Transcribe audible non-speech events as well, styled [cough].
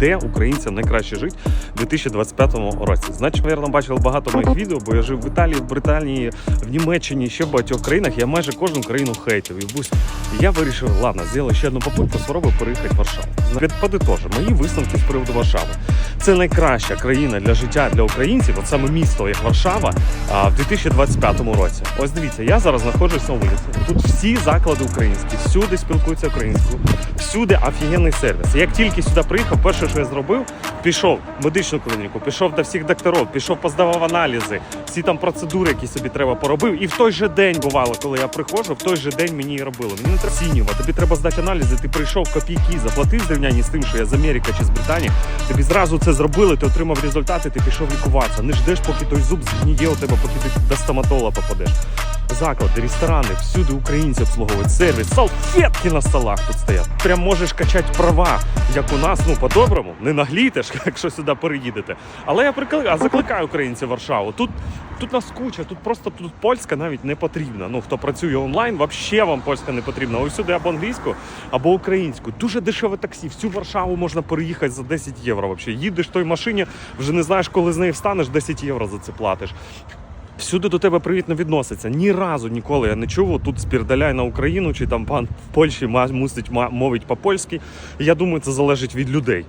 де українцям найкраще жити в 2025 році. Значить, мабуть, бачили багато моїх відео, бо я жив в Італії, в Британії, в Німеччині, ще в багатьох країнах. Я майже кожну країну хейтив. І бусь- я вирішив, ладно, зробив ще одну попитку, спробую переїхати в Варшаву. Під- Подитожу, мої висновки з приводу Варшави. Це найкраща країна для життя для українців, от саме місто, як Варшава, в 2025 році. Ось дивіться, я зараз знаходжусь на вулиці. Тут всі заклади українські, всюди спілкуються українською, всюди офігенний сервіс. Як тільки сюди приїхав, перше, що я зробив, пішов в медичну клініку, пішов до всіх докторів, пішов поздавав аналізи, всі там процедури, які собі треба поробив. І в той же день бувало, коли я приходжу, в той же день мені і робили. Мені не треба сінюва, тобі треба здати аналізи, ти прийшов копійки, заплатив зрівнянні з тим, що я з Америки чи з Британії. Тобі зразу це зробили, ти отримав результати, ти пішов лікуватися. Не ждеш, поки той зуб згніє у тебе, поки ти до стоматолога попадеш. Заклади, ресторани, всюди українці обслуговують сервіс, салфетки на столах тут стоять. Прям можеш качати права, як у нас, ну по-доброму, не наглітеш, [laughs] якщо сюди переїдете. Але я прикли... а закликаю українців Варшаву. Тут, тут нас куча, тут просто тут польська навіть не потрібна. Ну хто працює онлайн, взагалі вам польська не потрібна. Ось сюди або англійську, або українську. Дуже дешеве таксі. Всю Варшаву можна переїхати за 10 євро. Взагалі. Їдеш в той машині, вже не знаєш, коли з неї встанеш, 10 євро за це платиш. Всюди до тебе привітно відноситься. Ні разу ніколи я не чув. Тут спірдаляй на Україну, чи там пан в Польщі мусить мовить по-польськи. Я думаю, це залежить від людей.